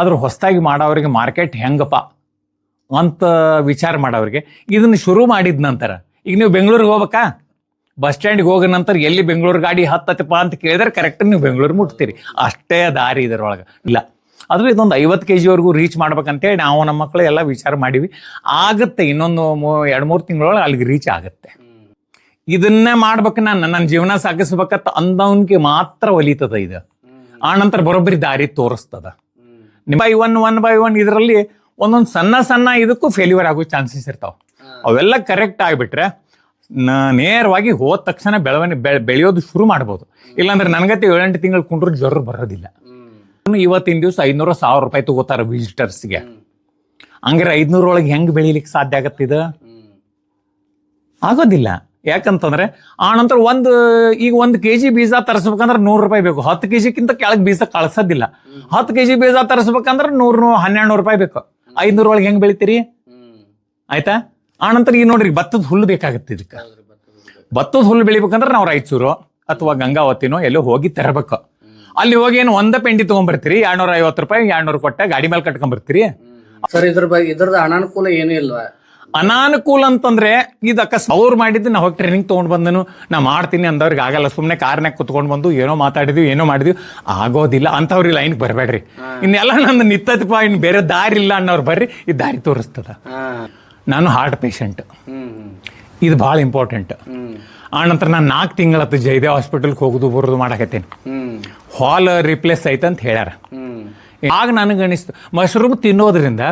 ಆದ್ರೂ ಹೊಸದಾಗಿ ಮಾಡೋವ್ರಿಗೆ ಮಾರ್ಕೆಟ್ ಹೆಂಗಪ್ಪ ಅಂತ ವಿಚಾರ ಮಾಡೋರಿಗೆ ಇದನ್ನ ಶುರು ಮಾಡಿದ ನಂತರ, ಈಗ ನೀವು ಬೆಂಗಳೂರಿಗೆ ಹೋಗ್ಬೇಕಾ? ಬಸ್ ಸ್ಟ್ಯಾಂಡ್ಗೆ ಹೋಗೋ ನಂತರ ಎಲ್ಲಿ ಬೆಂಗಳೂರು ಗಾಡಿ ಹತ್ತತ್ತಪ್ಪ ಅಂತ ಕೇಳಿದ್ರೆ ಕರೆಕ್ಟ್ ನೀವು ಬೆಂಗಳೂರು ಮುಟ್ತೀರಿ. ಅಷ್ಟೇ ದಾರಿ ಇದರೊಳಗೆ. ಇಲ್ಲ. ಆದರೂ ಇದೊಂದು ಐವತ್ತು ಕೆ ಜಿವರೆಗೂ ರೀಚ್ ಮಾಡ್ಬೇಕಂತೇಳಿ ನಾವು ನಮ್ಮ ಮಕ್ಕಳು ಎಲ್ಲ ವಿಚಾರ ಮಾಡಿವಿ. ಆಗುತ್ತೆ ಇನ್ನೊಂದು ಮೂ- ಎರಡು ಮೂರು ತಿಂಗಳೊಳಗೆ ಅಲ್ಲಿಗೆ ರೀಚ್ ಆಗುತ್ತೆ. ಇದನ್ನೇ ಮಾಡ್ಬೇಕು ನಾನು. ನನ್ನ ಜೀವನ ಸಾಗಿಸ್ಬೇಕಂತ ಅಂದವನಿಗೆ ಮಾತ್ರ ಒಲಿತದ ಇದು. ಆ ನಂತರ ಬರೋಬ್ಬರಿ ದಾರಿ ತೋರಿಸ್ತದ. By one one by one ಇದರಲ್ಲಿ ಒಂದೊಂದು ಸಣ್ಣ ಸಣ್ಣ ಇದಕ್ಕೂ ಫೇಲ್ಯೂರ್ ಆಗೋ ಚಾನ್ಸಸ್ ಇರ್ತಾವೆ. ಅವೆಲ್ಲ ಕರೆಕ್ಟ್ ಆಗಿಬಿಟ್ರೆ ನೇರವಾಗಿ ಹೋದ ತಕ್ಷಣ ಬೆಳವಣಿಗೆ ಬೆಳೆ ಬೆಳೆಯೋದು ಶುರು ಮಾಡ್ಬೋದು. ಇಲ್ಲಾಂದ್ರೆ ನನಗತ್ತೆ ಏಳೆಂಟು ತಿಂಗಳು ಕುಂಡ್ರು ಜ್ವರ ಬರೋದಿಲ್ಲ. ಇವತ್ತಿನ ದಿವಸ ಐನೂರು ಸಾವಿರ ರೂಪಾಯಿ ತಗೋತಾರೆ ವಿಸಿಟರ್ಸ್ಗೆ ಹಂಗಾರೆ ಐದ್ನೂರೊಳಗೆ ಹೆಂಗ್ ಬೆಳಿಲಿಕ್ಕೆ ಸಾಧ್ಯ ಆಗತ್ತಿದ ಇದು? ಆಗೋದಿಲ್ಲ. ಯಾಕಂತಂದ್ರೆ ಆ ನಂತರ ಒಂದು ಈಗ ಒಂದು ಕೆ ಜಿ ಬೀಜ ತರಿಸ್ಬೇಕಂದ್ರೆ ನೂರು ರೂಪಾಯಿ ಬೇಕು. ಹತ್ತು ಕೆ ಜಿಕ್ಕಿಂತ ಕೆಳಗೆ ಬೀಜ ಕಳ್ಸೋದಿಲ್ಲ. ಹತ್ತು ಕೆ ಜಿ ಬೀಜ ತರಿಸ್ಬೇಕಂದ್ರೆ ನೂರು ಹನ್ನೆರಡು ನೂರು ರೂಪಾಯಿ ಬೇಕು. ಐದ್ನೂರ ಒಳಗೆ ಹೆಂಗ್ ಬೆಳಿತೀರಿ? ಆಯ್ತಾ? ಆ ನಂತರ ಈಗ ನೋಡ್ರಿ ಭತ್ತದ ಹುಲ್ಲು ಬೇಕಾಗುತ್ತೆ ಇದಕ್ಕೆ. ಭತ್ತದ ಹುಲ್ಲು ಬೆಳಿಬೇಕಂದ್ರೆ ನಾವು ರಾಯಚೂರು ಅಥವಾ ಗಂಗಾವತಿನೋ ಎಲ್ಲೋ ಹೋಗಿ ತರಬೇಕು. ಅಲ್ಲಿ ಹೋಗಿ ಏನು ಒಂದ ಪೆಂಡಿ ತಗೊಂಡ್ಬರ್ತೀರಿ ಎರಡ್ನೂರ ಐವತ್ತು ರೂಪಾಯಿ ಎರಡ್ನೂರು ಕೊಟ್ಟ ಗಾಡಿ ಮೇಲೆ ಕಟ್ಕೊಂಡ್ಬರ್ತೀರಿ ಸರ್ ಇದ್ರ ಬಗ್ಗೆ ಇದ್ರದ ಅನಾನುಕೂಲ ಏನೂ ಇಲ್ವಾ? ಅನಾನುಕೂಲ ಅಂತಂದ್ರೆ ಇದು ಅಕಸ್ಮಾತ್ ಅವ್ರು ಮಾಡಿದ್ದು ನಾ ಹೋಗಿ ಟ್ರೈನಿಂಗ್ ತೊಗೊಂಡು ಬಂದನು. ನಾ ಮಾಡ್ತೀನಿ ಅಂದವ್ರಿಗೆ ಆಗಲ್ಲ ಸುಮ್ಮನೆ ಕಾರ್ನಾಗ ಕುತ್ಕೊಂಡು ಬಂದು ಏನೋ ಮಾತಾಡಿದ್ವಿ ಏನೋ ಮಾಡಿದ್ವಿ. ಆಗೋದಿಲ್ಲ ಅಂಥವ್ರಿಗೆ ಲೈನ್ಗೆ ಬರಬೇಡ್ರಿ. ಇನ್ನೆಲ್ಲ ನಂದು ನಿತ್ತದಪ್ಪ ಇನ್ನು ಬೇರೆ ದಾರಿ ಇಲ್ಲ ಅನ್ನೋರು ಬರ್ರಿ ಈ ದಾರಿ ತೋರಿಸ್ತದ. ನಾನು ಹಾರ್ಟ್ ಪೇಷಂಟ್ ಇದು ಭಾಳ ಇಂಪಾರ್ಟೆಂಟ್ ಆ ನಂತರ ನಾನು ನಾಲ್ಕು ತಿಂಗಳತ್ತು ಜಯದೇವ್ ಹಾಸ್ಪಿಟಲ್ಗೆ ಹೋಗುದು ಬರೋದು ಮಾಡಕತ್ತೇನೆ. ಹಾಲ್ ರಿಪ್ಲೇಸ್ ಐತೆ ಅಂತ ಹೇಳ್ಯಾರ. ಆಗ ನನಗೆ ಅನಿಸ್ತು ಮಶ್ರೂಮ್ ತಿನ್ನೋದ್ರಿಂದ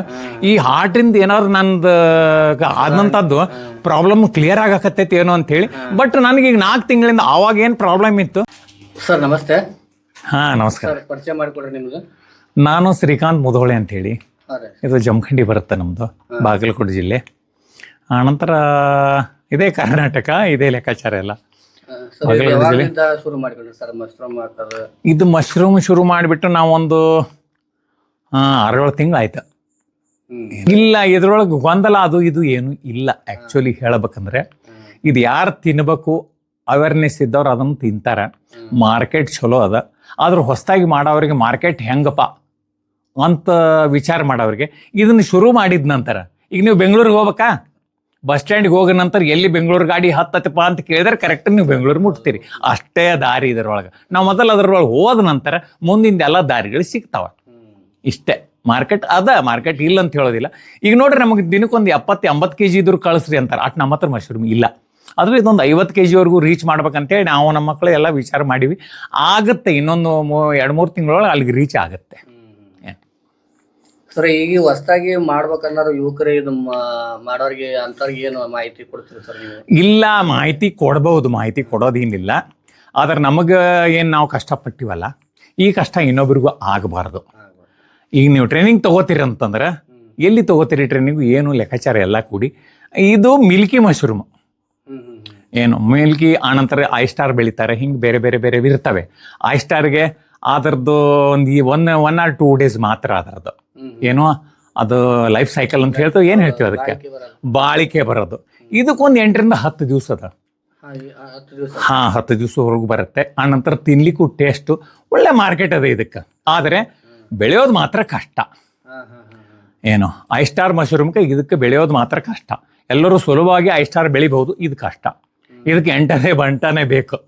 ಈ ಹಾರ್ಟಿಂದ ಏನಾದ್ರು ನಂದು ಆದಂಥದ್ದು ಪ್ರಾಬ್ಲಮ್ ಕ್ಲಿಯರ್ ಆಗಕತ್ತೈತಿ ಏನೋ ಅಂತ ಹೇಳಿ ಬಟ್ ನನಗೆ ಈಗ ನಾಲ್ಕು ತಿಂಗಳಿಂದ ಅವಾಗ ಏನು ಪ್ರಾಬ್ಲಮ್ ಇತ್ತು? ಸರ್ ನಮಸ್ತೆ. ಹಾ ನಮಸ್ಕಾರ. ಪರಿಚಯ ಮಾಡಿಕೊಡ್ರಿ ನಿಮ್ಗೆ. ನಾನು ಶ್ರೀಕಾಂತ್ ಮುದೋಳೆ ಅಂತ ಹೇಳಿ ಇದು ಜಮಖಂಡಿ ಬರುತ್ತೆ ನಮ್ಮದು ಬಾಗಲಕೋಟೆ ಜಿಲ್ಲೆ. ಆನಂತರ ಇದೇ ಕರ್ನಾಟಕ ಇದೇ ಲೆಕ್ಕಾಚಾರ ಎಲ್ಲ. ಶುರು ಇದು ಮಶ್ರೂಮ್ ಶುರು ಮಾಡಿಬಿಟ್ಟು ನಾವೊಂದು ಆರೇಳು ತಿಂಗಳು ಆಯ್ತು. ಇಲ್ಲ ಇದ್ರೊಳಗೆ ಗೊಂದಲ ಅದು ಇದು ಏನು ಇಲ್ಲ. ಆ್ಯಕ್ಚುಲಿ ಹೇಳಬೇಕಂದ್ರೆ ಇದು ಯಾರು ತಿನ್ಬೇಕು ಅವೇರ್ನೆಸ್ ಇದ್ದವ್ರು ಅದನ್ನು ತಿಂತಾರೆ. ಮಾರ್ಕೆಟ್ ಚಲೋ ಅದ. ಆದ್ರೆ ಹೊಸದಾಗಿ ಮಾಡೋರಿಗೆ ಮಾರ್ಕೆಟ್ ಹೆಂಗಪ್ಪ ಅಂತ ವಿಚಾರ ಮಾಡೋರಿಗೆ ಇದನ್ನು ಶುರು ಮಾಡಿದ ನಂತರ ಈಗ ನೀವು ಬೆಂಗಳೂರಿಗೆ ಹೋಗ್ಬೇಕಾ? ಬಸ್ ಸ್ಟ್ಯಾಂಡ್ಗೆ ಹೋಗ ನಂತರ ಎಲ್ಲಿ ಬೆಂಗಳೂರು ಗಾಡಿ ಹತ್ತತ್ತಪ್ಪ ಅಂತ ಕೇಳಿದ್ರೆ ಕರೆಕ್ಟ್ ನೀವು ಬೆಂಗಳೂರು ಮುಟ್ತೀರಿ. ಅಷ್ಟೇ ದಾರಿ ಇದರೊಳಗೆ. ನಾವು ಮೊದಲು ಅದರೊಳಗೆ ಹೋದ ನಂತರ ಮುಂದಿನ ಎಲ್ಲ ದಾರಿಗಳು ಸಿಗ್ತಾವ. ಇಷ್ಟೇ. ಮಾರ್ಕೆಟ್ ಅದ ಮಾರ್ಕೆಟ್ ಇಲ್ಲ ಅಂತ ಹೇಳೋದಿಲ್ಲ. ಈಗ ನೋಡ್ರಿ ನಮಗೆ ದಿನಕ್ಕೊಂದು ಎಪ್ಪತ್ತು ಎಂಬತ್ತು ಕೆ ಜಿ ಇದ್ರು ಕಳಿಸ್ರಿ ಅಂತಾರೆ. ಅಟ್ ನಮ್ಮ ಹತ್ರ ಮಶ್ರೂಮ್ ಇಲ್ಲ. ಆದರೂ ಇದೊಂದು ಐವತ್ತು ಕೆ ಜಿವರೆಗೂ ರೀಚ್ ಮಾಡ್ಬೇಕಂತೇಳಿ ನಾವು ನಮ್ಮ ಮಕ್ಕಳು ಎಲ್ಲ ವಿಚಾರ ಮಾಡಿವಿ. ಆಗುತ್ತೆ ಇನ್ನೊಂದು ಮೂ- ಎರಡು ಮೂರು ತಿಂಗಳೊಳಗೆ ಅಲ್ಲಿಗೆ ರೀಚ್ ಆಗುತ್ತೆ? ಸರ್ ಈಗ ಹೊಸದಾಗಿ ಮಾಡ್ಬೇಕಂದ್ರೆ ಯುವಕರು ಇದು ಮಾಡೋರಿಗೆ ಅಂಥವ್ರಿಗೆ ಏನು ಮಾಹಿತಿ ಕೊಡ್ತೀರಿ ಸರ್ ನೀವು? ಇಲ್ಲ ಮಾಹಿತಿ ಕೊಡ್ಬೋದು. ಮಾಹಿತಿ ಕೊಡೋದೇನಿಲ್ಲ. ಆದ್ರೆ ನಮಗೆ ಏನು ನಾವು ಕಷ್ಟಪಟ್ಟಿವಲ್ಲ ಈ ಕಷ್ಟ ಇನ್ನೊಬ್ರಿಗೂ ಆಗಬಾರ್ದು. ಈಗ ನೀವು ಟ್ರೈನಿಂಗ್ ತಗೋತೀರಿ ಅಂತಂದ್ರೆ ಎಲ್ಲಿ ತಗೋತೀರಿ ಟ್ರೈನಿಂಗು ಏನು ಲೆಕ್ಕಾಚಾರ ಎಲ್ಲ ಕೂಡಿ. ಇದು ಮಿಲ್ಕಿ ಮಶ್ರೂಮ್ ಏನು? ಮಿಲ್ಕಿ ಆನಂತರ ಐ ಸ್ಟಾರ್ ಬೆಳಿತಾರೆ. ಹಿಂಗೆ ಬೇರೆ ಬೇರೆ ಬೇರೆ ಇರ್ತವೆ. ಐ ಸ್ಟಾರ್ಗೆ ಅದರದ್ದು ಒಂದು ಈ one one or two days ಮಾತ್ರ ಅದರದ್ದು ಏನೋ? ಅದು ಲೈಫ್ ಸೈಕಲ್ ಅಂತ ಹೇಳ್ತೇವೆ. ಏನು ಹೇಳ್ತೀವಿ ಅದಕ್ಕೆ? ಬಾಳಿಕೆ ಬರೋದು. ಇದಕ್ಕೊಂದು ಎಂಟರಿಂದ ಹತ್ತು ದಿವಸ ಅದ. ಹಾ ಹತ್ತು ದಿವಸವರೆಗೂ ಬರುತ್ತೆ. ಆನಂತರ ತಿನ್ಲಿಕ್ಕೂ ಟೇಸ್ಟು ಒಳ್ಳೆ ಮಾರ್ಕೆಟ್ ಅದ ಇದಕ್ಕೆ. ಆದರೆ ಬೆಳೆಯೋದು ಮಾತ್ರ ಕಷ್ಟ. ಏನು? ಐ ಸ್ಟಾರ್ ಮಶ್ರೂಮ್ಗೆ ಇದಕ್ಕೆ ಬೆಳೆಯೋದು ಮಾತ್ರ ಕಷ್ಟ. ಎಲ್ಲರೂ ಸುಲಭವಾಗಿ ಐ ಸ್ಟಾರ್ ಬೆಳಿಬಹುದು, ಇದು ಕಷ್ಟ. ಇದಕ್ಕೆ ಎಂಟನೇ ಬಂಟನೇ ಬೇಕು.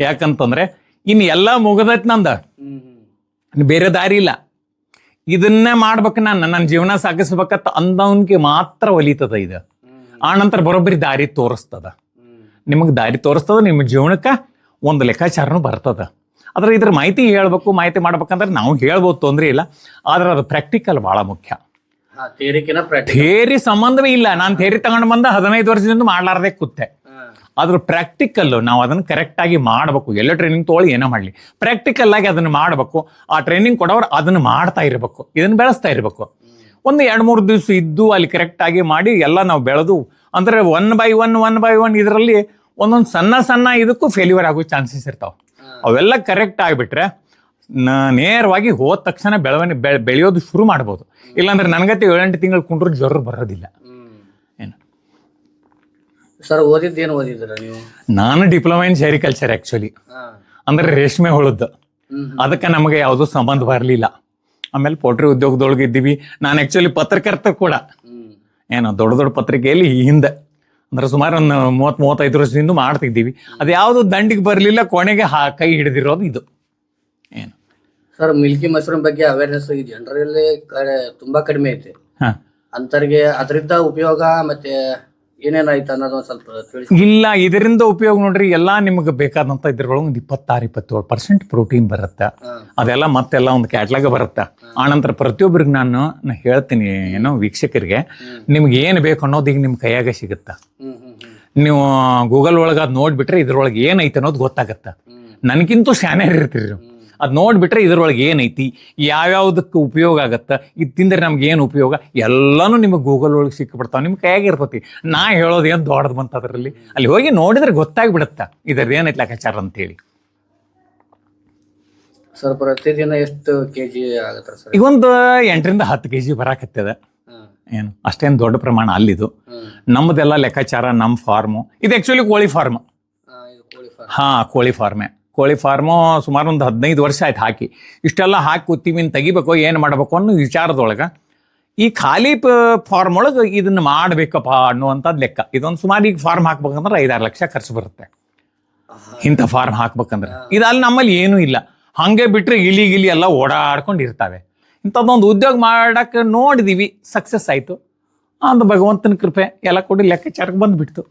ಯಾಕಂತಂದ್ರೆ ಇನ್ನು ಎಲ್ಲ ಮುಗದೈತ್ ನಂದ. ಬೇರೆ ದಾರಿ ಇಲ್ಲ. ಇದನ್ನೇ ಮಾಡ್ಬೇಕು ನಾನು. ನನ್ನ ಜೀವನ ಸಾಗಿಸ್ಬೇಕಂತ ಅಂದವನ್ಗೆ ಮಾತ್ರ ಒಲಿತದ ಇದು. ಆ ನಂತರ ಬರೋಬ್ಬರಿ ದಾರಿ ತೋರಿಸ್ತದ. ನಿಮಗೆ ದಾರಿ ತೋರಿಸ್ತದ, ನಿಮ್ಮ ಜೀವನಕ್ಕೆ ಒಂದು ಲೆಕ್ಕಾಚಾರನೂ ಬರ್ತದ. ಆದ್ರೆ ಇದ್ರ ಮಾಹಿತಿ ಹೇಳ್ಬೇಕು ಮಾಹಿತಿ ಮಾಡ್ಬೇಕಂದ್ರೆ ನಾವು ಹೇಳ್ಬೋದು ತೊಂದರೆ ಇಲ್ಲ. ಆದ್ರೆ ಅದು ಪ್ರಾಕ್ಟಿಕಲ್ ಭಾಳ ಮುಖ್ಯ. ಥೇರಿ ಸಂಬಂಧವೇ ಇಲ್ಲ. ನಾನು ಥೇರಿ ತಗೊಂಡು ಬಂದ ಹದಿನೈದು ವರ್ಷದಿಂದ ಮಾಡ್ಲಾರ್ದೆ ಕೂತೆ. ಅದ್ರ ಪ್ರಾಕ್ಟಿಕಲ್ ನಾವು ಅದನ್ನ ಕರೆಕ್ಟ್ ಆಗಿ ಮಾಡಬೇಕು. ಎಲ್ಲ ಟ್ರೈನಿಂಗ್ ತೊಗೊಳ್ಳಿ ಏನೋ ಮಾಡಲಿ. ಪ್ರಾಕ್ಟಿಕಲ್ ಆಗಿ ಅದನ್ನ ಮಾಡಬೇಕು. ಆ ಟ್ರೈನಿಂಗ್ ಕೊಡೋರು ಅದನ್ನ ಮಾಡ್ತಾ ಇರಬೇಕು. ಇದನ್ನ ಬೆಳೆಸ್ತಾ ಇರಬೇಕು. ಒಂದು ಎರಡು ಮೂರು ದಿವಸ ಇದ್ದು ಅಲ್ಲಿ ಕರೆಕ್ಟ್ ಆಗಿ ಮಾಡಿ ಎಲ್ಲ ನಾವು ಬೆಳೆದು ಅಂದ್ರೆ one by one one by one ಇದರಲ್ಲಿ ಒಂದೊಂದು ಸಣ್ಣ ಸಣ್ಣ ಇದಕ್ಕೂ ಫೇಲ್ಯೂರ್ ಆಗೋ ಚಾನ್ಸಸ್ ಇರ್ತಾವೆ. ಅವೆಲ್ಲ ಕರೆಕ್ಟ್ ಆಗಿಬಿಟ್ರೆ ನೇರವಾಗಿ ಹೋದ ತಕ್ಷಣ ಬೆಳವಣಿಗೆ ಬೆಳೆ ಬೆಳೆಯೋದು ಶುರು ಮಾಡ್ಬೋದು. ಇಲ್ಲಾಂದ್ರೆ ನನಗತ್ತೆ ಏಳೆಂಟು ತಿಂಗಳು ಕುಂಡ್ರು ಜ್ವರ ಬರೋದಿಲ್ಲ. ಏನು? ಸರ್ ಓದಿದ್ದೇನು ಓದಿದ್ದೀರ ನೀವು? ನಾನು ಡಿಪ್ಲೊಮಾ ಇನ್ ಸೆರಿಕಲ್ಚರ್ ಆ್ಯಕ್ಚುಲಿ ಅಂದ್ರೆ ರೇಷ್ಮೆ ಹುಳದ್ದು. ಅದಕ್ಕೆ ನಮಗೆ ಯಾವುದೂ ಸಂಬಂಧ ಬರಲಿಲ್ಲ. ಆಮೇಲೆ ಪೋಟ್ರಿ ಉದ್ಯೋಗದೊಳಗೆ ಇದ್ದೀವಿ. ನಾನು ಆ್ಯಕ್ಚುಲಿ ಪತ್ರಕರ್ತ ಕೂಡ. ಏನೋ ಏನು ದೊಡ್ಡ ದೊಡ್ಡ ಪತ್ರಿಕೆಯಲ್ಲಿ ಈ ಹಿಂದೆ. ಅಂದ್ರೆ ಸುಮಾರು ಒಂದು ಮೂವತ್ತು ಮೂವತ್ತೈದು ವರ್ಷದಿಂದ ಮಾಡ್ತಿದ್ದೀವಿ. ಅದು ಯಾವುದು ದಂಡಿಗೆ ಬರಲಿಲ್ಲ ಕೊನೆಗೆ ಹಾ ಕೈ ಹಿಡಿದಿರೋದು ಇದು. ಏನು? ಸರ್ ಮಿಲ್ಕಿ ಮಶ್ರೂಮ್ ಬಗ್ಗೆ ಅವೇರ್ನೆಸ್ ಜನರಲ್ಲಿ ತುಂಬಾ ಕಡಿಮೆ ಐತೆ. ಅಂತರಿಗೆ ಅದರಿಂದ ಉಪಯೋಗ ಮತ್ತೆ ಏನೇನಾಯ್ತು ಅನ್ನೋದು ಒಂದು ಸ್ವಲ್ಪ ತಿಳಿಸಿ. ಇಲ್ಲ ಇದರಿಂದ ಉಪಯೋಗ ನೋಡ್ರಿ ಎಲ್ಲಾ ನಿಮಗೆ ಬೇಕಾದಂತ ಇದ್ರೊಳಗೆ ಒಂದು ಇಪ್ಪತ್ತಾರು ಇಪ್ಪತ್ತೇಳು ಪರ್ಸೆಂಟ್ ಪ್ರೋಟೀನ್ ಬರುತ್ತೆ. ಅದೆಲ್ಲ ಮತ್ತೆಲ್ಲ ಒಂದು ಕ್ಯಾಟ್ಲಾಗ ಬರುತ್ತೆ. ಆನಂತರ ಪ್ರತಿಯೊಬ್ಬರಿಗೆ ನಾನು ನಾ ಹೇಳ್ತೀನಿ ಏನೋ ವೀಕ್ಷಕರಿಗೆ ನಿಮ್ಗೆ ಏನು ಬೇಕು ಅನ್ನೋದು ಈಗ ನಿಮ್ಮ ಕೈಯಾಗ ಸಿಗುತ್ತೆ. ನೀವು ಗೂಗಲ್ ಒಳಗೆ ಅದು ನೋಡ್ಬಿಟ್ರೆ ಇದ್ರೊಳಗೆ ಏನೈತೆ ಅನ್ನೋದು ಗೊತ್ತಾಗತ್ತೆ. ನನಗಿಂತೂ ಶಾನ್ಯರ್ ಇರ್ತೀರಿ ನೀವು. ಅದು ನೋಡ್ಬಿಟ್ರೆ ಇದರೊಳಗೆ ಏನೈತಿ? ಯಾವ್ಯಾವ್ದಕ್ಕೆ ಉಪಯೋಗ ಆಗುತ್ತೆ? ಇದು ತಿಂದ್ರೆ ನಮ್ಗೆ ಏನು ಉಪಯೋಗ? ಎಲ್ಲನೂ ನಿಮಗೆ ಗೂಗಲ್ ಒಳಗೆ ಸಿಕ್ಕಿಬಿಡ್ತಾವೆ ನಿಮ್ಮ ಕೈಯಾಗ ಇರ್ತೈತಿ. ನಾ ಹೇಳೋದು ಏನು ದೊಡ್ಡದು ಬಂತ ಅದರಲ್ಲಿ? ಅಲ್ಲಿ ಹೋಗಿ ನೋಡಿದ್ರೆ ಗೊತ್ತಾಗ್ಬಿಡುತ್ತೆ. ಇದ್ರದ್ದು ಏನೈತಿ ಲೆಕ್ಕಾಚಾರ ಅಂತೇಳಿ. ಸರ್ ಪ್ರತಿದಿನ ಎಷ್ಟು ಕೆಜಿ ಜಿ ಸರ್? ಈಗ ಒಂದು ಎಂಟರಿಂದ ಹತ್ತು ಕೆ ಜಿ ಬರಾಕತ್ತದ ಏನು? ಅಷ್ಟೇನು ದೊಡ್ಡ ಪ್ರಮಾಣ ಅಲ್ಲಿದು. ನಮ್ಮದೆಲ್ಲ ಲೆಕ್ಕಾಚಾರ ನಮ್ಮ ಫಾರ್ಮು. ಇದು ಆ್ಯಕ್ಚುಲಿ ಕೋಳಿ ಫಾರ್ಮ್. ಹಾ, ಕೋಳಿ ಫಾರ್ಮೇ. ಕೋಳಿ ಫಾರ್ಮೆ ಸುಮಾರು ಒಂದು ಹದಿನೈದು ವರ್ಷ ಆಯ್ತು ಹಾಕಿ. ಇಷ್ಟೆಲ್ಲ ಹಾಕಿ ಕೂತೀವಿನ್ ತೆಗಿಬೇಕು, ಏನು ಮಾಡಬೇಕು ಅನ್ನೋ ವಿಚಾರದೊಳಗೆ ಈ ಖಾಲಿ ಫಾರ್ಮ್ ಒಳಗೆ ಇದನ್ನು ಮಾಡಬೇಕಪ್ಪ ಅನ್ನುವಂಥದ್ದು ಲೆಕ್ಕ. ಇದೊಂದು ಸುಮಾರು ಈಗ ಫಾರ್ಮ್ ಹಾಕ್ಬೇಕಂದ್ರೆ ಐದಾರು ಲಕ್ಷ ಖರ್ಚು ಬರುತ್ತೆ. ಇಂಥ ಫಾರ್ಮ್ ಹಾಕ್ಬೇಕಂದ್ರೆ. ಇದಲ್ಲಿ ನಮ್ಮಲ್ಲಿ ಏನೂ ಇಲ್ಲ. ಹಾಗೆ ಬಿಟ್ಟರೆ ಇಲಿ ಗಿಲಿ ಎಲ್ಲ ಓಡಾಡ್ಕೊಂಡು ಇರ್ತವೆ. ಇಂಥದ್ದೊಂದು ಉದ್ಯೋಗ ಮಾಡೋಕ್ಕೆ ನೋಡಿದೀವಿ ಸಕ್ಸಸ್ ಆಯಿತು. ಅಂದು ಭಗವಂತನ ಕೃಪೆ ಎಲ್ಲ ಕೊಡಿ ಲೆಕ್ಕಾಚಾರಕ್ಕೆ ಬಂದ್ಬಿಡ್ತು.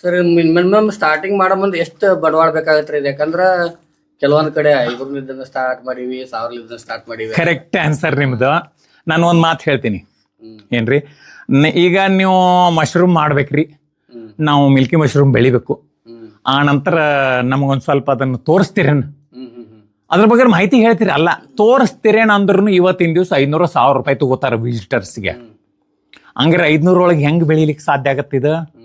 ಸರ್ ಮಿನಿಮಮ್ ಸ್ಟಾರ್ಟಿಂಗ್ ಮಾಡೋ ಮುಂದೆ ಎಷ್ಟು ಬಡವಾಳ ಬೇಕಾಗತ್ತೆ ರೀ ಯಾಕಂದ್ರ ಕೆಲವೊಂದ್ ಕಡೆ ಐನೂರ್ನಿಂದ ಸ್ಟಾರ್ಟ್ ಮಾಡೀವಿ ಸಾವಿರಲಿಂದ ಸ್ಟಾರ್ಟ್ ಮಾಡೀವಿ. ಕರೆಕ್ಟ್ ಆನ್ಸರ್ ನಿಮ್ದು. ನಾನು ಒಂದು ಮಾತು ಹೇಳ್ತೀನಿ. ಏನ್ರಿ? ನ- ಈಗ ನೀವು ಮಶ್ರೂಮ್ ಮಾಡ್ಬೇಕ್ರಿ. ನಾವು ಮಿಲ್ಕಿ ಮಶ್ರೂಮ್ ಬೆಳಿಬೇಕು. ಆ ನಂತರ ನಮಗೊಂದು ಸ್ವಲ್ಪ ಅದನ್ನು ತೋರಿಸ್ತೀರೇನು? ಹ್ಮ್ ಹ್ಮ್ ಹ್ಮ್. ಅದ್ರ ಬಗ್ಗೆ ಮಾಹಿತಿ ಹೇಳ್ತೀರಿ? ಅಲ್ಲ ತೋರಿಸ್ತೀರೇನು ಅಂದ್ರೂ ಇವತ್ತಿನ ದಿವಸ ಐನೂರು ಸಾವಿರ ರೂಪಾಯಿ ತಗೋತಾರ ವಿಸಿಟರ್ಸ್ಗೆ ಹಂಗಾರೆ ಐದ್ನೂರೊಳಗೆ ಹೆಂಗೆ ಬೆಳಿಲಿಕ್ಕೆ ಸಾಧ್ಯ ಆಗತ್ತೆ ಇದು? ಹ್ಮ್.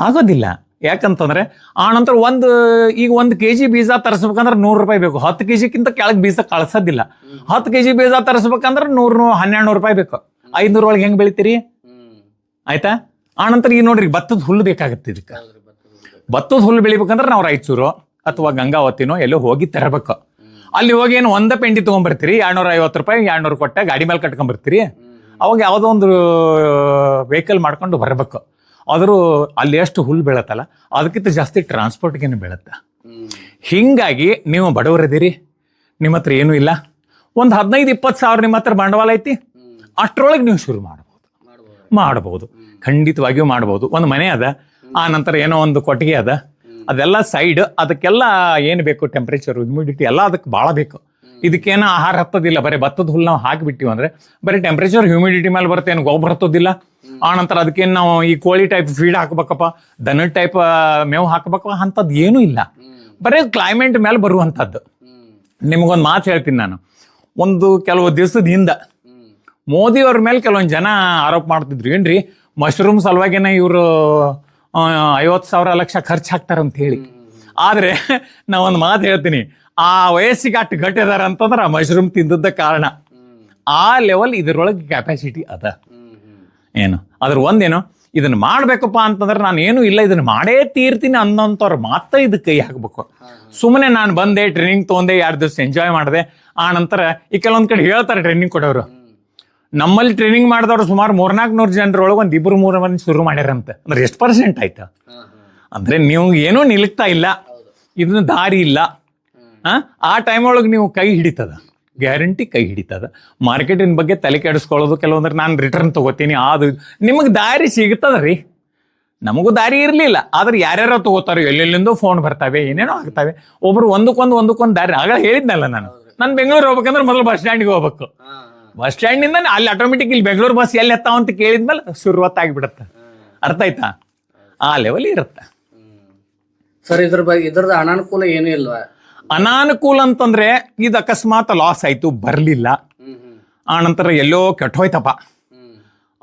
ಆಗೋದಿಲ್ಲ. ಯಾಕಂತಂದ್ರೆ ಆ ನಂತರ ಒಂದು, ಈಗ ಒಂದು ಕೆ ಜಿ ಬೀಜ ತರಿಸ್ಬೇಕಂದ್ರೆ ನೂರು ರೂಪಾಯಿ ಬೇಕು. ಹತ್ತು ಕೆ ಜಿಕ್ಕಿಂತ ಕೆಳಗೆ ಬೀಜ ಕಳ್ಸೋದಿಲ್ಲ. ಹತ್ತು ಕೆ ಜಿ ಬೀಜ ತರಿಸ್ಬೇಕಂದ್ರೆ ನೂರು, ಹನ್ನೆರಡು ನೂರು ರೂಪಾಯಿ ಬೇಕು. ಐದ್ನೂರೊಳಗೆ ಹೆಂಗೆ ಬೆಳಿತೀರಿ? ಆಯ್ತಾ? ಆ ನಂತರ ಈಗ ನೋಡ್ರಿ, ಭತ್ತದ ಹುಲ್ಲು ಬೇಕಾಗತ್ತೆ ಇದಕ್ಕೆ. ಭತ್ತದ ಹುಲ್ಲು ಬೆಳಿಬೇಕಂದ್ರೆ ನಾವು ರಾಯಚೂರು ಅಥವಾ ಗಂಗಾವತಿನೋ ಎಲ್ಲೋ ಹೋಗಿ ತರಬೇಕು. ಅಲ್ಲಿ ಹೋಗಿ ಏನು ಒಂದ ಪೆಂಡಿ ತೊಗೊಂಬರ್ತೀರಿ. ಎರಡ್ನೂರ ಐವತ್ತು ರೂಪಾಯಿ, ಎರಡ್ನೂರು ಕೊಟ್ಟೆ ಗಾಡಿ ಮೇಲೆ ಕಟ್ಕೊಂಡ್ಬರ್ತೀರಿ ಅವಾಗ ಯಾವುದೋ ಒಂದು ವೆಹಿಕಲ್ ಮಾಡ್ಕೊಂಡು ಬರಬೇಕು. ಆದರೂ ಅಲ್ಲಿ ಎಷ್ಟು ಹುಲ್ಲು ಬೆಳತ್ತಲ್ಲ, ಅದಕ್ಕಿಂತ ಜಾಸ್ತಿ ಟ್ರಾನ್ಸ್ಪೋರ್ಟ್ಗೇನು ಬೆಳತ್ತ. ಹೀಗಾಗಿ ನೀವು ಬಡವರಿದ್ದೀರಿ ನಿಮ್ಮ ಹತ್ರ ಏನೂ ಇಲ್ಲ. ಒಂದು ಹದಿನೈದು, ಇಪ್ಪತ್ತು ಸಾವಿರ ನಿಮ್ಮ ಹತ್ರ ಬಂಡವಾಳ ಐತಿ, ಅಷ್ಟರೊಳಗೆ ನೀವು ಶುರು ಮಾಡ್ಬೋದು. ಮಾಡಬಹುದು ಖಂಡಿತವಾಗಿಯೂ ಮಾಡಬಹುದು ಒಂದು ಮನೆ ಅದ, ಆ ನಂತರ ಏನೋ ಒಂದು ಕೊಟ್ಟಿಗೆ ಅದ, ಅದೆಲ್ಲ ಸೈಡ್ ಅದಕ್ಕೆಲ್ಲ ಏನು ಬೇಕು ಟೆಂಪ್ರೇಚರ್ ಹ್ಯುಮಿಡಿಟಿ ಎಲ್ಲ ಅದಕ್ಕೆ ಭಾಳ ಬೇಕು. ಇದಕ್ಕೇನು ಆಹಾರ ಹತ್ತದಿಲ್ಲ. ಬರೀ ಭತ್ತದ ಹುಲ್ಲು ನಾವು ಹಾಕಿಬಿಟ್ಟಿವಿ ಅಂದ್ರೆ ಬರೀ ಟೆಂಪ್ರೇಚರ್ ಹ್ಯೂಮಿಡಿಟಿ ಮೇಲೆ ಬರುತ್ತೆ ಏನು ಗೊಬ್ಬರ ಹತ್ತೋದಿಲ್ಲ. ಆ ನಂತರ ಅದಕ್ಕೇನು ನಾವು ಈ ಕೋಳಿ ಟೈಪ್ ಫೀಡ್ ಹಾಕ್ಬೇಕಪ್ಪ ದನದ ಟೈಪ್ ಮೇವು ಹಾಕ್ಬೇಕಪ್ಪ ಅಂಥದ್ದು ಏನೂ ಇಲ್ಲ. ಬರೀ ಕ್ಲೈಮೇಟ್ ಮೇಲೆ ಬರುವಂಥದ್ದು ನಿಮ್ಗೊಂದು ಮಾತು ಹೇಳ್ತೀನಿ ನಾನು. ಒಂದು ಕೆಲವು ದಿವಸದ ಹಿಂದೆ ಮೋದಿಯವ್ರ ಮೋದಿ ಅವ್ರ ಮೇಲೆ ಕೆಲವೊಂದು ಜನ ಆರೋಪ ಮಾಡ್ತಿದ್ರು. ಏನ್ರಿ? ಮಶ್ರೂಮ್ ಸಲುವಾಗಿನ ಇವರು ಐವತ್ತು ಸಾವಿರ ಲಕ್ಷ ಖರ್ಚು ಹಾಕ್ತಾರಂತ ಹೇಳಿ. ಆದರೆ ನಾವೊಂದು ಒಂದು ಮಾತು ಹೇಳ್ತೀನಿ. ಆ ವಯಸ್ಸಿಗೆ ಅಷ್ಟು ಗಟ್ಟಿದಾರ ಅಂತಂದ್ರೆ ಆ ಮಶ್ರೂಮ್ ತಿಂದದ್ದ ಕಾರಣ. ಆ ಲೆವೆಲ್ ಇದರೊಳಗೆ ಕೆಪಾಸಿಟಿ ಅದ. ಏನು? ಅದ್ರ ಒಂದೇನು? ಇದನ್ನ ಮಾಡ್ಬೇಕಪ್ಪ ಅಂತಂದ್ರೆ ನಾನು ಏನು ಇಲ್ಲ ಇದನ್ನ ಮಾಡೇ ತೀರ್ತೀನಿ ಅನ್ನೋಂಥವ್ರು ಮಾತ್ರ ಇದಕ್ಕೆ ಕೈ ಹಾಕ್ಬೇಕು. ಸುಮ್ಮನೆ ನಾನು ಬಂದೆ ಟ್ರೈನಿಂಗ್ ತೊಗೊಂಡೆ ಎರಡು ದಿವಸ ಎಂಜಾಯ್ ಮಾಡಿದೆ ಆ ನಂತರ ಈ ಕೆಲವೊಂದು ಕಡೆ ಹೇಳ್ತಾರೆ ಟ್ರೈನಿಂಗ್ ಕೊಡೋರು. ನಮ್ಮಲ್ಲಿ ಟ್ರೈನಿಂಗ್ ಮಾಡಿದವರು ಸುಮಾರು ಮೂರ್ನಾಲ್ಕು ನೂರು ಜನರೊಳಗೆ ಒಂದು ಇಬ್ಬರು ಮೂರು ಮಂದಿ ಶುರು ಮಾಡ್ಯಾರಂತೆ. ಅಂದ್ರೆ ಎಷ್ಟು ಪರ್ಸೆಂಟ್ ಆಯ್ತಾ? ಅಂದ್ರೆ ನೀವು ಏನೂ ನಿಲ್ತಾ ಇಲ್ಲ. ಇದನ್ನ ದಾರಿ ಇಲ್ಲ. ಆ? ಟೈಮ್ ಒಳಗೆ ನೀವು ಕೈ ಹಿಡಿತದ. ಗ್ಯಾರಂಟಿ ಕೈ ಹಿಡಿತದ. ಮಾರ್ಕೆಟಿನ ಬಗ್ಗೆ ತಲೆ ಕೆಡಿಸ್ಕೊಳ್ಳೋದು ಕೆಲವೊಂದ್ರೆ ನಾನು ರಿಟರ್ನ್ ತಗೋತೀನಿ. ಅದು. ನಿಮಗೆ ದಾರಿ ಸಿಗ್ತದ ರೀ ನಮಗೂ ದಾರಿ ಇರಲಿಲ್ಲ. ಆದ್ರೆ ಯಾರ್ಯಾರೋ ತಗೋತಾರೋ ಎಲ್ಲೆಲ್ಲಿಂದ ಫೋನ್ ಬರ್ತಾವೆ ಏನೇನೋ ಆಗ್ತಾವೆ. ಒಬ್ರು ಒಂದಕ್ಕೊಂದು ಒಂದಕ್ಕೊಂದು ದಾರಿ. ಆಗ ಹೇಳಿದ್ನಲ್ಲ ನಾನು. ನಾನು ಬೆಂಗಳೂರು ಹೋಗ್ಬೇಕಂದ್ರೆ ಮೊದಲು ಬಸ್ ಸ್ಟ್ಯಾಂಡ್ಗೆ ಹೋಗ್ಬೇಕು. ಬಸ್ ಸ್ಟ್ಯಾಂಡಿಂದ ಅಲ್ಲಿ ಆಟೋಮೆಟಿಕ್ ಇಲ್ಲಿ ಬೆಂಗಳೂರು ಬಸ್ ಎಲ್ಲಿ ಎತ್ತಾವ ಅಂತ ಕೇಳಿದ್ಮೇಲೆ ಶುರುವಾತ್ ಆಗಿಬಿಡುತ್ತೆ. ಅರ್ಥ ಆಯ್ತಾ? ಆ ಲೆವೆಲ್ ಇರುತ್ತೆ. ಸರ್ ಇದ್ರ ಬಗ್ಗೆ ಇದ್ರದ್ದು ಅನಾನುಕೂಲ ಏನೂ ಇಲ್ವಾ? ಅನಾನುಕೂಲ ಅಂತಂದ್ರೆ ಇದು ಅಕಸ್ಮಾತ್ ಲಾಸ್ ಆಯ್ತು, ಬರಲಿಲ್ಲ. ಹ್ಮ್ ಹ್ಮ್ ಆ ನಂತರ ಎಲ್ಲೋ ಕೆಟ್ಟೋಯ್ತಪ್ಪ.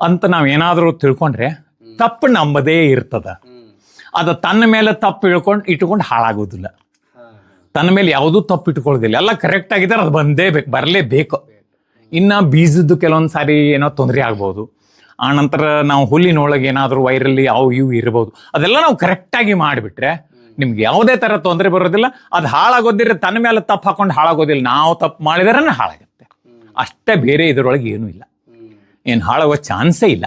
ಅಂತ ನಾವು ಏನಾದರೂ ತಿಳ್ಕೊಂಡ್ರೆ ತಪ್ಪು ನಂಬದೇ ಇರ್ತದ. ಅದು ತನ್ನ ಮೇಲೆ ತಪ್ಪು ಇಳ್ಕೊಂಡು, ಇಟ್ಕೊಂಡು ಹಾಳಾಗೋದಿಲ್ಲ. ತನ್ನ ಮೇಲೆ ಯಾವುದೂ ತಪ್ಪು ಇಟ್ಕೊಳ್ಳೋದಿಲ್ಲ ಎಲ್ಲ ಕರೆಕ್ಟ್ ಆಗಿದ್ರೆ ಅದು ಬಂದೇ ಬೇಕು ಬರಲೇಬೇಕು ಇನ್ನ ಬೀಜದ್ದು ಕೆಲವೊಂದು ಸಾರಿ ಏನೋ ತೊಂದರೆ ಆಗ್ಬೋದು. ಆ ನಂತರ ನಾವು ಹುಲ್ಲಿನೊಳಗೆ ಏನಾದರೂ ವೈರಲ್ಲಿ ಅವು ಇವು ಇರ್ಬೋದು. ಅದೆಲ್ಲ ನಾವು ಕರೆಕ್ಟಾಗಿ ಮಾಡಿಬಿಟ್ರೆ ನಿಮ್ಗೆ ಯಾವುದೇ ತರ ತೊಂದರೆ ಬರೋದಿಲ್ಲ. ಅದು ಹಾಳಾಗೋದಿರ ತನ್ನ ಮೇಲೆ ತಪ್ಪು ಹಾಕೊಂಡು ಹಾಳಾಗೋದಿಲ್ಲ. ನಾವು ತಪ್ಪು ಮಾಡಿದ್ರೆ ಹಾಳಾಗುತ್ತೆ. ಅಷ್ಟೇ ಬೇರೆ ಇದರೊಳಗೆ ಏನೂ ಇಲ್ಲ. ಏನು ಹಾಳಾಗೋ ಚಾನ್ಸೇ ಇಲ್ಲ.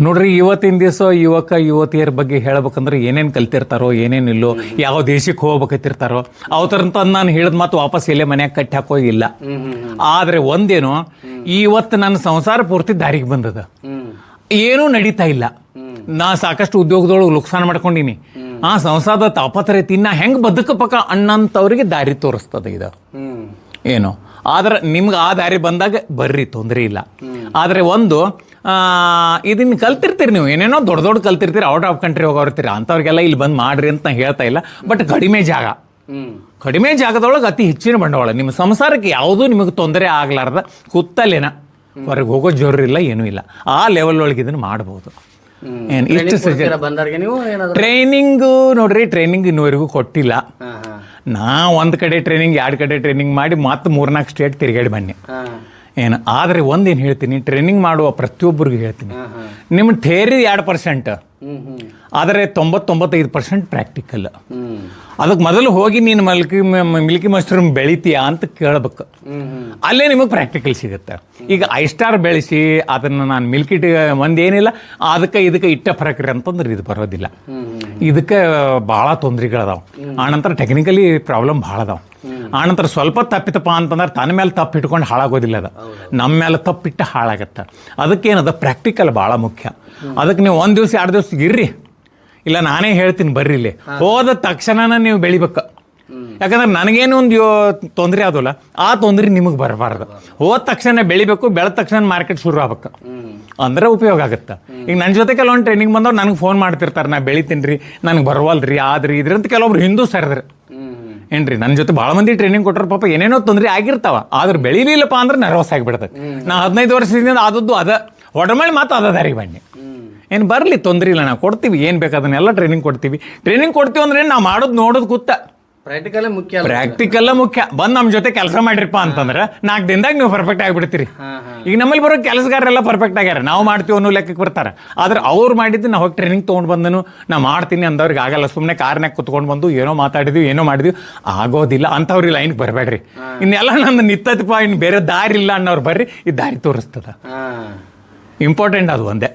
ನೋಡ್ರಿ ಇವತ್ತಿನ ದಿವಸ ಯುವಕ ಯುವತಿಯರ ಬಗ್ಗೆ ಹೇಳ್ಬೇಕಂದ್ರೆ ಏನೇನು ಕಲ್ತಿರ್ತಾರೋ ಏನೇನಿಲ್ಲೋ ಯಾವ ದೇಶಕ್ಕೆ ಹೋಗ್ಬೇಕತ್ತಿರ್ತಾರೋ ಅವತರಂತ ನಾನು ಹೇಳಿದ ಮಾತು ವಾಪಸ್ ಎಲ್ಲೇ ಮನ್ಯಾಗ ಕಟ್ಟಿ ಹಾಕೋಗಿಲ್ಲ. ಇಲ್ಲ ಆದರೆ ಒಂದೇನು ಇವತ್ತು ನನ್ನ ಸಂಸಾರ ಪೂರ್ತಿ ದಾರಿಗೆ ಬಂದದ. ಏನೂ ನಡೀತಾ ಇಲ್ಲ. ನಾ ಸಾಕಷ್ಟು ಉದ್ಯೋಗದೊಳಗೆ ನುಕ್ಸಾನ್ ಮಾಡ್ಕೊಂಡಿನಿ. ಆ ಸಂಸಾರದ ತಾಪತ್ರೆ ತಿನ್ನ ಹೆಂಗ್ ಪಕ್ಕ ಅಣ್ಣಂಥವ್ರಿಗೆ ದಾರಿ ತೋರಿಸ್ತದ ಇದು. ಏನು? ಆದ್ರೆ ನಿಮ್ಗೆ ಆ ದಾರಿ ಬಂದಾಗ ಬರ್ರಿ, ತೊಂದರೆ ಇಲ್ಲ. ಆದ್ರೆ ಒಂದು ಇದನ್ನ ಕಲ್ತಿರ್ತೀರಿ ನೀವು. ಏನೇನೋ ದೊಡ್ಡ ದೊಡ್ಡ ಕಲ್ತಿರ್ತೀರಿ ಔಟ್ ಆಫ್ ಕಂಟ್ರಿ ಹೋಗೋರ್ತೀರಿ ಅಂಥವ್ರಿಗೆಲ್ಲ ಇಲ್ಲಿ ಬಂದು ಮಾಡ್ರಿ ಅಂತ ನಾ ಹೇಳ್ತಾ ಇಲ್ಲ. ಬಟ್ ಕಡಿಮೆ ಜಾಗ. ಕಡಿಮೆ ಜಾಗದೊಳಗೆ ಅತಿ ಹೆಚ್ಚಿನ ಬಂಡವಾಳ. ನಿಮ್ಮ ಸಂಸಾರಕ್ಕೆ ಯಾವುದೂ ನಿಮಗೆ ತೊಂದರೆ ಆಗ್ಲಾರ್ದ ಕುತ್ತಲೇನ ಹೊರಗೆ ಹೋಗೋ ಜೋರಿಲ್ಲ ಏನೂ ಇಲ್ಲ. ಆ ಲೆವೆಲ್ ಒಳಗೆ ಇದನ್ನು ಮಾಡ್ಬೋದು. ಏನು ಇಷ್ಟು ಸಜ ಕೊಡ್ತೀರಾ ಬಂದವ್ರಿಗೆ ನೀವು? ಏನಾದ್ರು? ಟ್ರೈನಿಂಗು ನೋಡ್ರಿ ಟ್ರೈನಿಂಗ್ ಇನ್ನೂವರೆಗೂ ಕೊಟ್ಟಿಲ್ಲ. ನಾ ಒಂದು ಕಡೆ ಟ್ರೈನಿಂಗ್ ಎರಡು ಕಡೆ ಟ್ರೈನಿಂಗ್ ಮಾಡಿ ಮತ್ತೆ ಮೂರ್ನಾಲ್ಕು ಸ್ಟೇಟ್ ತಿರುಗಾಡಿ ಬನ್ನಿ. ಏನು ಆದರೆ ಒಂದೇನು ಹೇಳ್ತೀನಿ ಟ್ರೈನಿಂಗ್ ಮಾಡುವ ಪ್ರತಿಯೊಬ್ಬರಿಗೂ ಹೇಳ್ತೀನಿ. ನಿಮ್ಮ ಥೇರಿ ಎರಡು ಪರ್ಸೆಂಟ್ ಆದರೆ ತೊಂಬತ್ತೊಂಬತ್ತೈದು ಪರ್ಸೆಂಟ್ ಪ್ರಾಕ್ಟಿಕಲ್ ಅದಕ್ಕೆ ಮೊದಲು ಹೋಗಿ ನೀನು ಮಲ್ಕಿ ಮಿಲ್ಕಿ ಮಶ್ರೂಮ್ ಬೆಳಿತೀಯಾ ಅಂತ ಕೇಳಬೇಕು. ಅಲ್ಲೇ ನಿಮಗೆ ಪ್ರಾಕ್ಟಿಕಲ್ ಸಿಗುತ್ತೆ. ಈಗ ಐ ಸ್ಟಾರ್ ಬೆಳೆಸಿ ಅದನ್ನು ನಾನು ಮಿಲ್ಕಿಟ್ ಒಂದೇನಿಲ್ಲ ಅದಕ್ಕೆ ಇದಕ್ಕೆ ಇಟ್ಟ ಫರಕ್ ರೀ ಅಂತಂದ್ರೆ ಇದು ಬರೋದಿಲ್ಲ. ಇದಕ್ಕೆ ಭಾಳ ತೊಂದರೆಗಳದಾವ. ಆನಂತರ ಟೆಕ್ನಿಕಲಿ ಪ್ರಾಬ್ಲಮ್ ಭಾಳ ಅದಾವ ಆನಂತರ ಸ್ವಲ್ಪ ತಪ್ಪಿತಪ್ಪ ಅಂತಂದ್ರೆ ತನ್ನ ಮೇಲೆ ತಪ್ಪಿಟ್ಕೊಂಡು ಹಾಳಾಗೋದಿಲ್ಲ ಅದು. ನಮ್ಮ ಮೇಲೆ ತಪ್ಪಿಟ್ಟು ಹಾಳಾಗತ್ತೆ. ಅದಕ್ಕೇನದ? ಪ್ರಾಕ್ಟಿಕಲ್ ಭಾಳ ಮುಖ್ಯ. ಅದಕ್ಕೆ ನೀವು ಒಂದು ದಿವಸ ಎರಡು ದಿವಸ ಇರ್ರಿ. ಇಲ್ಲ ನಾನೇ ಹೇಳ್ತೀನಿ ಬರ್ರಿ ಇಲ್ಲಿ. ಹೋದ ತಕ್ಷಣನ ನೀವು ಬೆಳಿಬೇಕು. ಯಾಕಂದ್ರೆ ನನಗೇನು ಒಂದು ತೊಂದರೆ ಆದಲ್ಲ ಆ ತೊಂದರೆ ನಿಮಗೆ ಬರಬಾರ್ದು. ಹೋದ ತಕ್ಷಣ ಬೆಳಿಬೇಕು ಬೆಳೆದ ತಕ್ಷಣ ಮಾರ್ಕೆಟ್ ಶುರು ಆಗ್ಬೇಕು. ಅಂದ್ರೆ ಉಪಯೋಗ ಆಗುತ್ತೆ. ಈಗ ನನ್ನ ಜೊತೆ ಕೆಲವೊಂದು ಟ್ರೈನಿಂಗ್ ಬಂದವ್ರು ನನಗೆ ಫೋನ್ ಮಾಡ್ತಿರ್ತಾರೆ ನಾ ಬೆಳಿತೀನಿ ರೀ ನನಗೆ ಬರವಲ್ರಿ ಆದ್ರಿ ಇದ್ರಂತ ಕೆಲವೊಬ್ರು ಹಿಂದೂ ಸರಿದ್ರಿ. ಏನ್ರಿ ನನ್ನ ಜೊತೆ ಭಾಳ ಮಂದಿ ಟ್ರೈನಿಂಗ್ ಕೊಟ್ಟರು ಪಾಪ ಏನೇನೋ ತೊಂದರೆ ಆಗಿರ್ತಾವ. ಆದ್ರೆ ಬೆಳಿಲಿಲ್ಲಪ್ಪ ಅಂದ್ರೆ ನರ್ವಸ್ ಆಗಿಬಿಡ್ತದೆ ನಾ ಹದಿನೈದು ವರ್ಷದಿಂದ ಆದದ್ದು ಅದ. ಒಡಮಳೆ ಮಾತು ಅದ ದಾರಿ ಬನ್ನಿ. ಏನು ಬರಲಿ ತೊಂದರೆ ಇಲ್ಲ ನಾವು ಕೊಡ್ತೀವಿ, ಏನು ಬೇಕಾದನ್ನೆಲ್ಲ ಟ್ರೈನಿಂಗ್ ಕೊಡ್ತೀವಿ. ಟ್ರೈನಿಂಗ್ ಕೊಡ್ತೀವಿ ಅಂದ್ರೆ ನಾವು ಮಾಡೋದು ನೋಡೋದು ಕೂತ. ಪ್ರಾಕ್ಟಿಕಲೇ ಮುಖ್ಯ ಅಲ್ಲ ಪ್ರಾಕ್ಟಿಕಲ್ ಮುಖ್ಯ. ಬಂದ್ ನಮ್ಮ ಜೊತೆ ಕೆಲಸ ಮಾಡಿರಪ್ಪ ಅಂತಂದ್ರೆ ನಾಲ್ಕು ದಿನದಾಗ ನೀವು ಪರ್ಫೆಕ್ಟ್ ಆಗಿಬಿಡ್ತೀರಿ. ಈಗ ನಮ್ಮಲ್ಲಿ ಬರೋ ಕೆಲಸಗಾರರೆಲ್ಲ ಪರ್ಫೆಕ್ಟ್ ಆಗ್ಯಾರ. ನಾವು ಮಾಡ್ತೀವಿ ಅನ್ನೋ ಲೆಕ್ಕಕ್ಕೆ ಬರ್ತಾರೆ ಆದ್ರೆ ಅವ್ರು ಮಾಡಿದ್ದು ನಾವು ಹೋಗಿ ಟ್ರೈನಿಂಗ್ ತೊಗೊಂಡು ಬಂದನು. ನಾ ಮಾಡ್ತೀನಿ ಅಂದವ್ರಿಗೆ ಆಗಲ್ಲ. ಸುಮ್ಮನೆ ಕಾರ್ನಾಗ ಕುತ್ಕೊಂಡು ಬಂದು ಏನೋ ಮಾತಾಡಿದ್ವಿ ಏನೋ ಮಾಡಿದ್ವಿ. ಆಗೋದಿಲ್ಲ. ಅಂಥವ್ರಿಗೆ ಲೈನ್ಗೆ ಬರಬೇಡ್ರಿ. ಇನ್ನೆಲ್ಲ ನಂದು ನಿತ್ತದಪ್ಪ ಇನ್ನು ಬೇರೆ ದಾರಿ ಇಲ್ಲ ಅನ್ನೋರು ಬರ್ರಿ ಈ ದಾರಿ ತೋರಿಸ್ತದ. ಇಂಪಾರ್ಟೆಂಟ್ ಅದು ಒಂದೇ.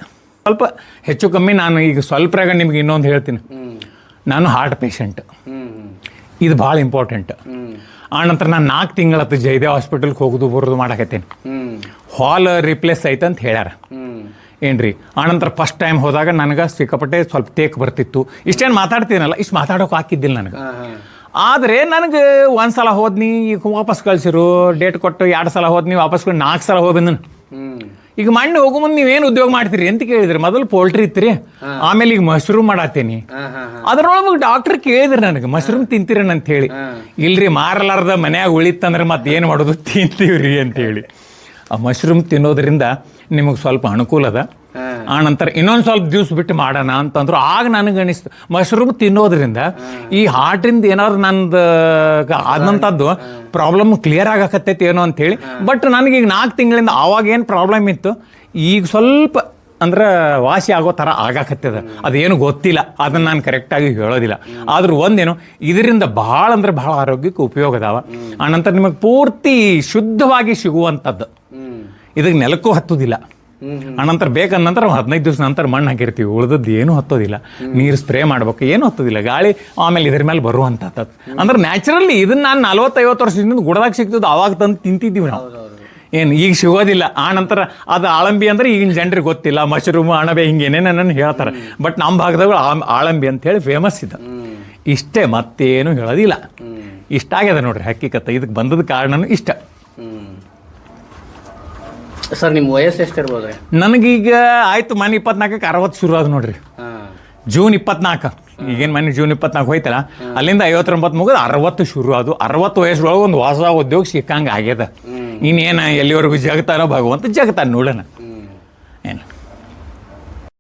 ಸ್ವಲ್ಪ ಹೆಚ್ಚು ಕಮ್ಮಿ ನಾನು ಈಗ ಸ್ವಲ್ಪರಾಗ ನಿಮ್ಗೆ ಇನ್ನೊಂದು ಹೇಳ್ತೀನಿ. ನಾನು ಹಾರ್ಟ್ ಪೇಷಂಟ್ ಇದು ಭಾಳ ಇಂಪಾರ್ಟೆಂಟ್ ಆನಂತರ ನಾನು ನಾಲ್ಕು ತಿಂಗಳತ್ತು ಜಯದೇವ್ ಹಾಸ್ಪಿಟಲ್ಗೆ ಹೋಗುದು ಬರೋದು ಮಾಡಕತ್ತೇನೆ. ಹಾಲ್ ರಿಪ್ಲೇಸ್ ಐತೆ ಅಂತ ಹೇಳ್ಯಾರ. ಏನ್ರಿ? ಆನಂತರ ಫಸ್ಟ್ ಟೈಮ್ ಹೋದಾಗ ನನಗೆ ಸಿಕ್ಕಾಪಟ್ಟೆ ಸ್ವಲ್ಪ ತೇಕ್ ಬರ್ತಿತ್ತು. ಇಷ್ಟೇನು ಮಾತಾಡ್ತೀನಲ್ಲ ಇಷ್ಟು ಮಾತಾಡೋಕೆ ಹಾಕಿದ್ದಿಲ್ಲ ನನಗೆ. ಆದರೆ ನನಗೆ ಒಂದು ಸಲ ಹೋದ್ನಿ ಈಗ ವಾಪಸ್ ಕಳ್ಸಿರು ಡೇಟ್ ಕೊಟ್ಟು ಎರಡು ಸಲ ಹೋದ್ನಿ ವಾಪಸ್ ನಾಲ್ಕು ಸಲ ಹೋಗಿ ಬಂದನು ಈಗ ಮಣ್ಣು ಹೋಗು ಮುಂದೆ ನೀವೇನು ಉದ್ಯೋಗ ಮಾಡ್ತೀರಿ ಅಂತ ಕೇಳಿದ್ರಿ. ಮೊದಲು ಪೋಲ್ಟ್ರಿ ಇತ್ರಿ ಆಮೇಲೆ ಈಗ ಮಶ್ರೂಮ್ ಮಾಡತ್ತೀನಿ. ಅದ್ರೊಳಗೆ ಡಾಕ್ಟರ್ ಕೇಳಿದ್ರಿ ನನಗೆ ಮಶ್ರೂಮ್ ತಿಂತೀರೇನ? ಅಂತ ಹೇಳಿ. ಇಲ್ರಿ ಮಾರಲಾರ್ದ ಮನ್ಯಾಗ ಉಳಿತಂದ್ರೆ ಮತ್ತೆ ಏನು ಮಾಡೋದು? ತಿಂತೀವ್ರಿ ಅಂತ ಹೇಳಿ. ಆ ಮಶ್ರೂಮ್ ತಿನ್ನೋದ್ರಿಂದ ನಿಮಗೆ ಸ್ವಲ್ಪ ಅನುಕೂಲ ಅದ. ಆ ನಂತರ ಇನ್ನೊಂದು ಸ್ವಲ್ಪ ದಿವ್ಸ ಬಿಟ್ಟು ಮಾಡೋಣ ಅಂತಂದ್ರು ಆಗ ನನಗೆ ಅನಿಸ್ತು ಮಶ್ರೂಮ್ ತಿನ್ನೋದ್ರಿಂದ ಈ ಹಾರ್ಟಿಂದ ಏನಾದ್ರು ನಂದು ಆದಂಥದ್ದು ಪ್ರಾಬ್ಲಮ್ ಕ್ಲಿಯರ್ ಆಗಕತ್ತೈತಿ ಏನೋ ಅಂತೇಳಿ. ಬಟ್ ನನಗೆ ಈಗ ನಾಲ್ಕು ತಿಂಗಳಿಂದ ಆವಾಗ ಏನು ಪ್ರಾಬ್ಲಮ್ ಇತ್ತು? ಈಗ ಸ್ವಲ್ಪ ಅಂದ್ರೆ ವಾಸಿ ಆಗೋ ಥರ ಆಗಾಕತ್ತದ. ಅದೇನು ಗೊತ್ತಿಲ್ಲ. ಅದನ್ನ ನಾನು ಕರೆಕ್ಟಾಗಿ ಹೇಳೋದಿಲ್ಲ. ಆದರೂ ಒಂದೇನು ಇದರಿಂದ ಭಾಳ ಅಂದ್ರೆ ಭಾಳ ಆರೋಗ್ಯಕ್ಕೆ ಉಪಯೋಗ ಅದಾವ. ಆನಂತರ ನಿಮಗೆ ಪೂರ್ತಿ ಶುದ್ಧವಾಗಿ ಸಿಗುವಂಥದ್ದು ಇದಕ್ಕೆ ನೆಲಕ್ಕೂ ಹತ್ತುದಿಲ್ಲ. ಅನಂತರ ನಂತರ ಹದಿನೈದು ದಿವಸ ನಂತರ ಮಣ್ಣು ಹಾಕಿರ್ತೀವಿ. ಉಳಿದದ್ದು ಏನು ಹತ್ತೋದಿಲ್ಲ. ನೀರು ಸ್ಪ್ರೇ ಮಾಡ್ಬೇಕು ಏನು ಹತ್ತೋದಿಲ್ಲ. ಗಾಳಿ ಆಮೇಲೆ ಇದ್ರ ಮೇಲೆ ಬರುವಂತ ಅಂದ್ರೆ ನ್ಯಾಚುರಲಿ ಇದನ್ನ ನಾನು ನಲ್ವತ್ತೈವತ್ತು ವರ್ಷದಿಂದ ಗುಡದಾಗ ಸಿಗ್ತದ ಅವಾಗ ತಂದು ತಿಂತಿದ್ದೀವಿ ನಾವು. ಏನು ಈಗ ಸಿಗೋದಿಲ್ಲ. ಆ ನಂತರ ಅದು ಆಳಂಬಿ ಅಂದ್ರೆ ಈಗಿನ ಜನರಿಗೆ ಗೊತ್ತಿಲ್ಲ. ಮಶ್ರೂಮ್ ಅಣಬೆ ಹಿಂಗೆ ಏನೇನನ್ನು ಹೇಳ್ತಾರೆ. ಬಟ್ ನಮ್ಮ ಭಾಗದಾಗ ಆಳಂ- ಆಳಂಬಿ ಅಂತ ಹೇಳಿ ಫೇಮಸ್ ಇದೆ. ಇಷ್ಟೇ ಮತ್ತೇನು ಹೇಳೋದಿಲ್ಲ. ಇಷ್ಟ ಆಗ್ಯದ ನೋಡ್ರಿ ಹಕ್ಕಿಕತ್ತ ಇದಕ್ಕೆ ಬಂದದ ಕಾರಣನೂ ಇಷ್ಟ. ಸರ್ ನಿಮ್ಮ ವಯಸ್ಸು ಎಷ್ಟಿರ್ಬೋದ್ರಿ? ನನಗೀಗ ಆಯ್ತು ಮನೆ ಇಪ್ಪತ್ನಾಲ್ಕಕ್ಕೆ ಅರವತ್ತು ಶುರು ಆದ ನೋಡ್ರಿ. ಹಾ. ಜೂನ್ ಇಪ್ಪತ್ನಾಲ್ಕು ಈಗೇನು ಮನೆ ಜೂನ್ ಇಪ್ಪತ್ನಾಲ್ಕು ಹೋಯ್ತಲ್ಲ ಅಲ್ಲಿಂದ ಐವತ್ತೊಂಬತ್ತು ಮುಗಿದು ಅರವತ್ತು ಶುರು ಅದು ಅರವತ್ತು ವಯಸ್ಸೊಳಗೆ ಒಂದು ಹೊಸ ಉದ್ಯೋಗ ಸಿಕ್ಕಂಗೆ ಆಗ್ಯದ. ಇನ್ನೇನು ಎಲ್ಲಿವರೆಗೂ ಜಗತ್ತಾನೋ ಭಗವಂತ ಜಗತ್ತಾನ ನೋಡೋಣ.